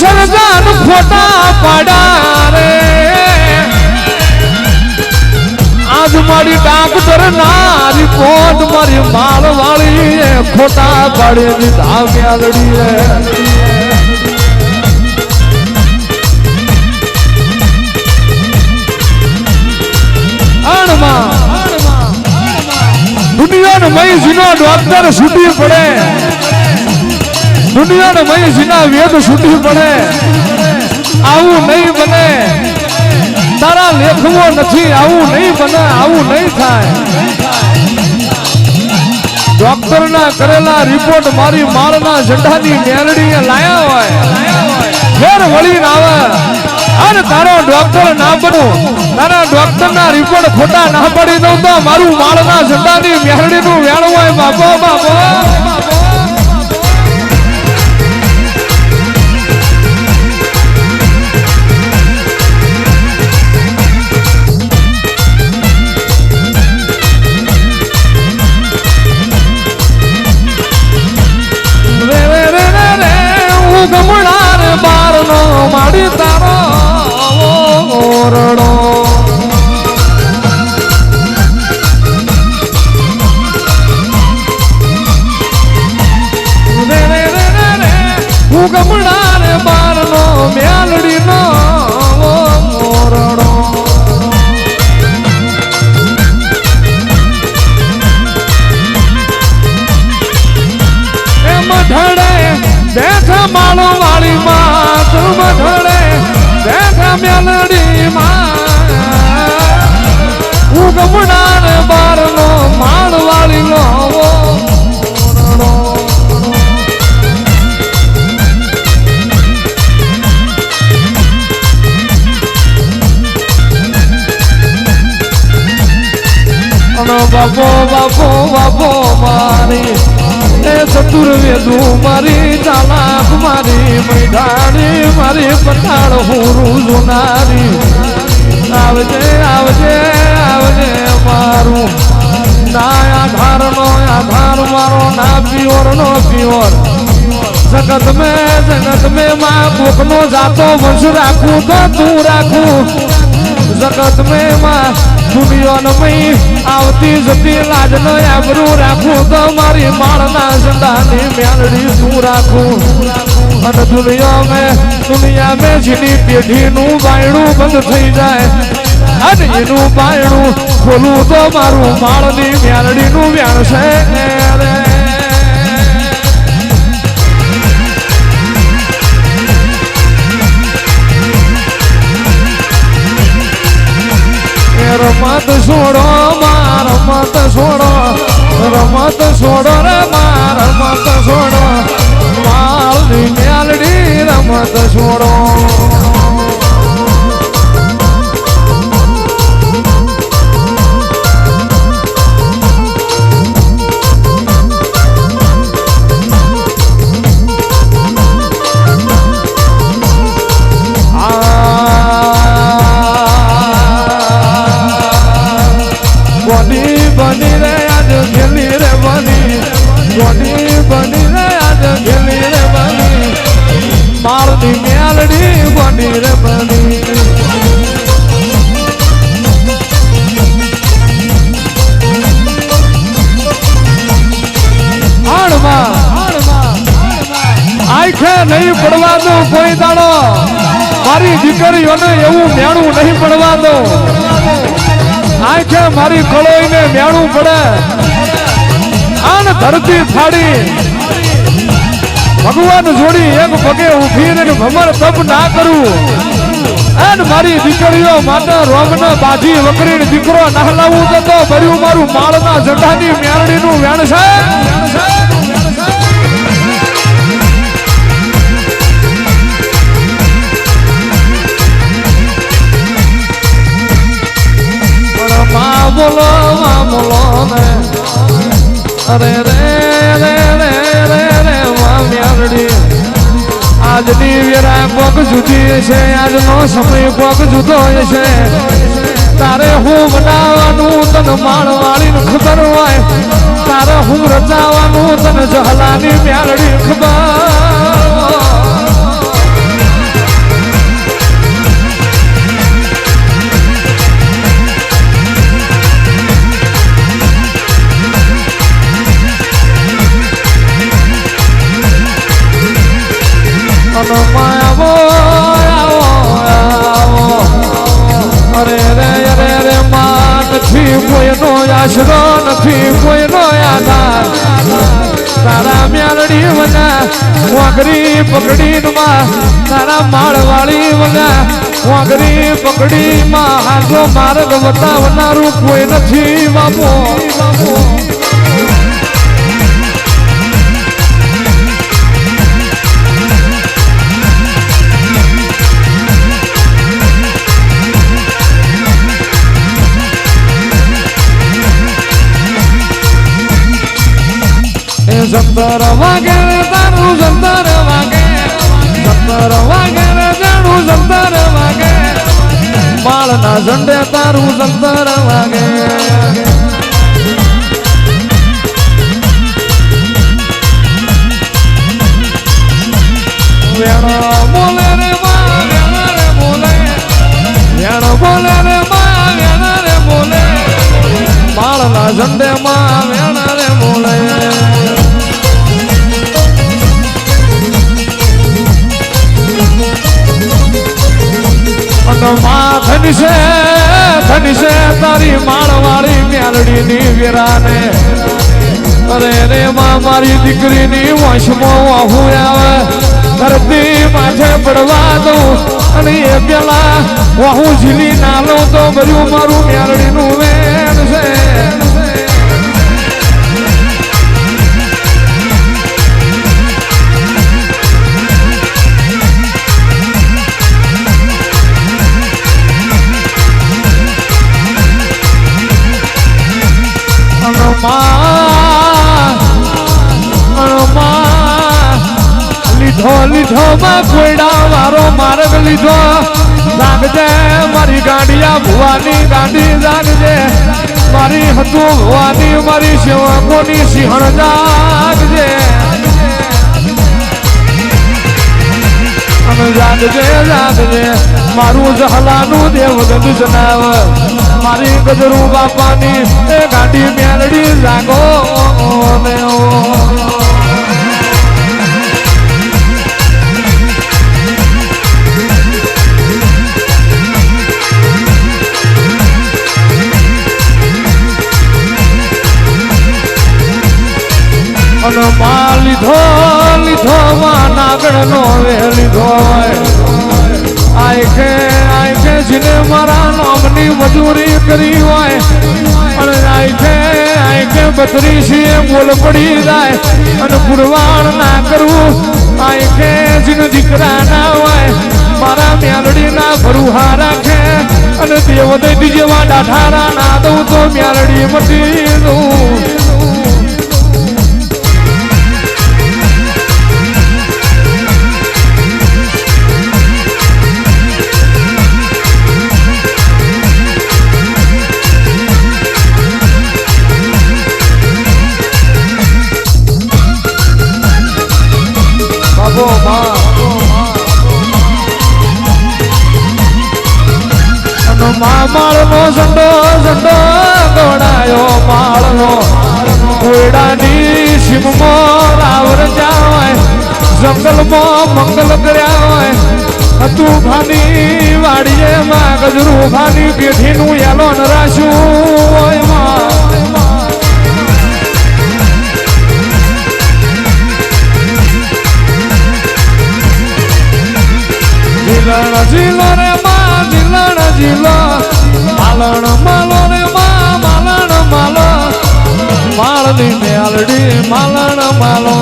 સરજાન ફોટા પાડા રે. આજ મારી ડાક્ટર ના રિપોર્ટ મારી માળ વાળી ખોટા પાડી રે. અણમાં દુનિયાનો મહીજીનો ડોક્ટર છૂટી પડે. દુનિયાનો જીના વેદ છૂટી પડે. આવું નહીં બને. તારા લેખવો નથી, આવું નહીં બને, આવું નહીં થાય. ડોક્ટર ના કરેલા રિપોર્ટ મારી માળના ઝંડાની મેલડી લાયા હોય. ફેર વળીને આવે. અને તારો ડોક્ટર ના બનું. તારા ડોક્ટર ના રિપોર્ટ ખોટા ના પડી દઉં તો મારું માળના ઝંડાની મેલડી નું વેણ હોય બાપો બાપો. એમ બેઠ માળો વાળી માં તું ઢળે બેઠા મેલડી માં ઉગમણા ને બાર નો માળ વાળી નો બાપો બાપો બાપો મારી ચતુર્વેદું મારી, ચાલાક મારી, મૈદાની મારી પટાળ હુરું જોનારી આવજે આવજે આવજે મારું. ના આધાર નો આધાર મારો, ના પિયોર, નો પિયોર. જગત મેં, જગત મે માં કોક નો જાતો વંશ રાખું તો તું રાખું. જગત મે માં દુનિયાનો મય આવતી જતી લાજ નો આબરૂ રાખું તો મારી માળના ઝંડાની મેળડી શું રાખું? અને દુનિયા મેં દુનિયા મેં જેની પેઢીનું બાયણું બંધ થઈ જાય અને એનું બાયણું ખોલું તો મારું માળની મેલડીનું વ્યાણ છે. છોડો રે માર રમત છોડો માલની મેલડી રમત છોડો. દીકરીઓને એવું મેણું નહીં પડવા દો. આંખે મારી કળોઈને મેણું પડે. આન ધરતી ફાડી. ભગવાન જોડી એક પગે ઊભી ને ભમર તપ ના કરું. એન મારી દીકરીઓ માટે રોગને બાજી વકરીને દીકરો નહલાવું તો ભર્યું મારું માળના ઝંડાની મેરડીનું વેણ છે. આજની વેરા કોક જુદી છે, આજનો સમય કોક જુદો છે. તારે હું બનાવવાનું તને માણવાળી ખબર હોય, તારે હું રચાવાનું તન જહલાની મ્યાલડી ખબર. આશરો નથી, કોઈનો આધાર. તારા મ્યાલડી વગા વાઘરી પકડી માં તારા માળવાળી વગા વાઘરી પકડી માં હાથો માર્ગ બતાવનારું કોઈ નથી બાપો બાપો. વાગે તારું સત્તર વાગે. સત્તર વાગે રે જાણું સત્તર વાગે. બાળના ઝંડે તારું સત્તર વાગે. વેણો બોલે માં ધનશે ધનશે તારી માળવાળી મ્યાલડીની વીરાને. અરે રે માં, મારી દીકરીની વંશમાં વાહુ આવે. ધરતી માથે પડવા દઉં અને એ પેલા વાહુ ઝીલી નાલો તો ભર્યું મારું મ્યાલડીનું વેણ. માં કોયડા મારો માર્ગ લીધો. જાગજે મારી ગાંડિયા ભુવાની ગાંડી જાગજે મારી હતું ભુવાની મારી સેવકોની સિંહણ જાગજે જાગજે જાગજે મારું જહલાનું દેવગદ જનાવ. મારી ગજરું બાપાની એ ગાડી મેળડી જાગો ને નામની મજૂરી કરી હોય, અને આયકે આયકે બત્રીસી બોલ પડી જાય, અને પુરવાણ ના કરવું આઈખે જીન દીકરા ના હોય, મારા મ્યાલડી ના ભરુહા રાખે, અને દેવ દૈતી જેવા ડાઠારા ના દઉં તો મ્યાલડી મટી બાબો માં માળનો ઝંડો ઝંડો ગોડાયો માળનો. કોયડાની સીમમાં રાવર જંગલ જંગલમાં મંગલ કર્યા હોય હતું ભાની વાડીએ માં ગજરું ભાની પેઢીનું એલો નરાશું હોયમાં. જીલણ જીલો રે માં જીલણ જીલો માલણ માલો રે માં, માલણ માલો માળની મેલડી, માલણ માલો